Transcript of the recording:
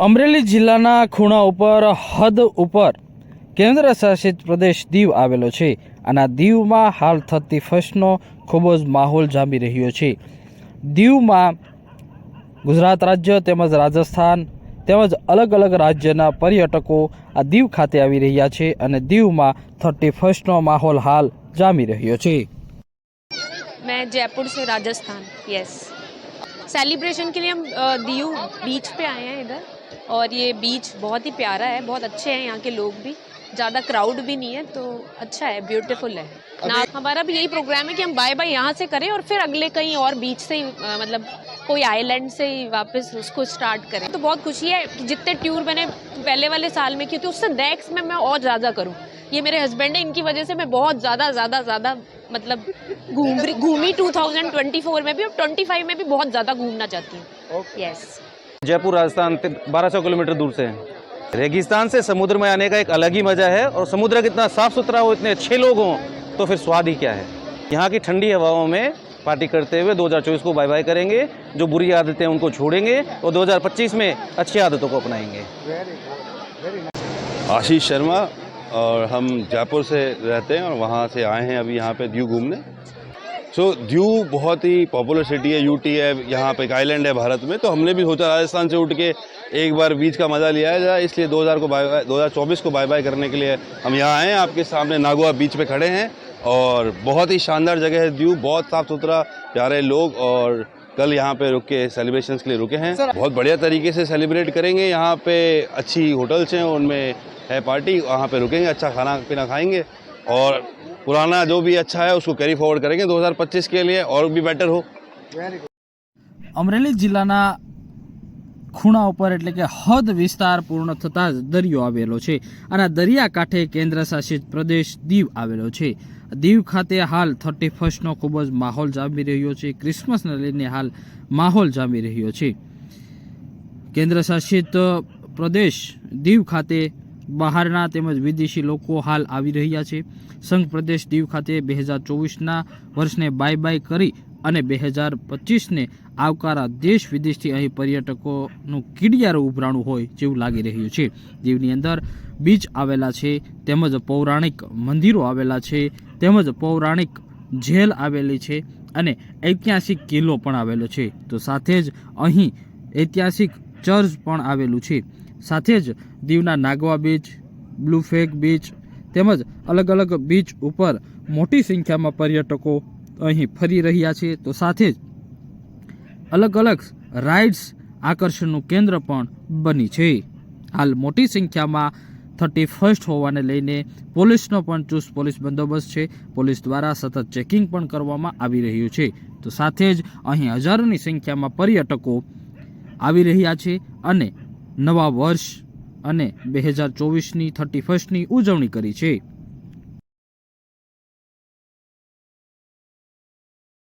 અમરેલી જિલ્લાના ખૂણા ઉપર હદ ઉપર કેન્દ્ર શાસિત પ્રદેશ દીવ આવેલો છે અને આ દીવમાં હાલ થતી ફર્સ્ટનો ખૂબ જ માહોલ જામી રહ્યો છે દીવમાં ગુજરાત રાજ્ય તેમજ રાજસ્થાન તેમજ અલગ અલગ રાજ્યના પર્યટકો આ દીવ ખાતે આવી રહ્યા છે અને દીવમાં થર્ટી ફર્સ્ટનો માહોલ હાલ જામી રહ્યો છે मैं जयपुर से राजस्थान यस सेलिब्रेशन के लिए हम अ, दीव बीच पे आए हैं इधर और ये बीच बहुत ही प्यारा है बहुत अच्छे हैं यहाँ के लोग भी। ज़्यादा क्राउड भी नहीं है तो अच्छा है ब्यूटीफुल है। ना हमारा भी यही प्रोग्राम है कि हम बाय बाय यहाँ से करें और फिर अगले कहीं और बीच से ही अ, मतलब कोई आइलैंड से ही वापस उसको स्टार्ट करें। तो बहुत खुशी है कि जितने टूर मैंने पहले वाले साल में किए थे उससे नेक्स्ट में मैं और ज़्यादा करूँ। ये मेरे हस्बैंड है इनकी वजह से मैं बहुत ज़्यादा ज़्यादा ज़्यादा मतलब घूम घूमी 2024 में भी और 25 में भी बहुत ज़्यादा घूमना चाहती हूँ। यस जयपुर, राजस्थान 1200 किलोमीटर दूर से। रेगिस्तान से समुद्र में आने का एक अलग ही मज़ा है और समुद्र कितना साफ़ सुथरा हो इतने अच्छे लोग हों तो फिर स्वाद ही क्या है? यहाँ की ठंडी हवाओं में पार्टी करते हुए 2024 को बाय बाय करेंगे, जो बुरी आदतें उनको छोड़ेंगे और 2025 में अच्छी आदतों को अपनाएँगे। आशीष शर्मा, और हम जयपुर से रहते हैं और वहाँ से आए हैं अभी यहाँ पे दीव घूमने। सो दीव बहुत ही पॉपुलर सिटी है यूटी है यहाँ पे एक आइलैंड है भारत में। तो हमने भी सोचा राजस्थान से उठ के एक बार बीच का मज़ा लिया जाए इसलिए 2000 को बाय बाय 2024 को बाय बाय करने के लिए हम यहाँ आए हैं। आपके सामने नागोआ बीच पे खड़े हैं और बहुत ही शानदार जगह है दीव बहुत साफ़ सुथरा प्यारे लोग और कल यहाँ पे रुक के सेलिब्रेशन के लिए रुके हैं। बहुत बढ़िया तरीके से सेलिब्रेट करेंगे। यहाँ पे अच्छी होटल्स हैं उनमें है पार्टी वहाँ पे रुकेंगे अच्छा खाना पीना खाएँगे। और पुराना जो भी अच्छा है उसको कैरी फॉरवर्ड करेंगे 2025 के लिए और भी बेटर हो અમરેલી જિલ્લાના ખૂણા ઉપર એટલે કે હદ વિસ્તાર પૂર્ણ થતાં જ દરિયો આવેલો છે અને આ દરિયાકાંઠે કેન્દ્ર શાસિત પ્રદેશ દીવ આવેલો છે દીવ ખાતે હાલ થર્ટી ફર્સ્ટનો ખૂબ જ માહોલ જામી રહ્યો છે ક્રિસમસને લઈને હાલ માહોલ જામી રહ્યો છે કેન્દ્ર શાસિત પ્રદેશ દીવ ખાતે બહારના તેમજ વિદેશી લોકો હાલ આવી રહ્યા છે. સંઘ પ્રદેશ દીવ ખાતે બે હજાર ચોવીસના વર્ષને બાય બાય કરી અને બે હજાર પચીસને આવકારા દેશ વિદેશથી અહીં પર્યટકોનું કીડિયારું ઉભરાણું હોય જેવું લાગી રહ્યું છે. દીવની અંદર બીચ આવેલા છે, તેમજ પૌરાણિક મંદિરો આવેલા છે, તેમજ પૌરાણિક જેલ આવેલી છે અને ઐતિહાસિક કિલ્લો પણ આવેલો છે. તો સાથે જ અહીં ઐતિહાસિક ચર્ચ પણ આવેલું છે. સાથે જ દીવના Nagoa beach blue flag beach તેમજ અલગ અલગ બીચ ઉપર મોટી સંખ્યામાં પર્યટકો અહીં ફરી રહ્યા છે. તો સાથે જ અલગ અલગ રાઇડ્સ આકર્ષણનું કેન્દ્ર પણ બની છે. હાલ મોટી સંખ્યામાં થર્ટી ફર્સ્ટ હોવાને લઈને પોલીસનો પણ ચુસ્ત પોલીસ બંદોબસ્ત છે. પોલીસ દ્વારા સતત ચેકિંગ પણ કરવામાં આવી રહ્યું છે. તો સાથે જ અહીં હજારોની સંખ્યામાં પર્યટકો આવી રહ્યા છે અને નવા વર્ષ અને બે હજાર ચોવીસની થર્ટી ફર્સ્ટની ઉજવણી કરી છે.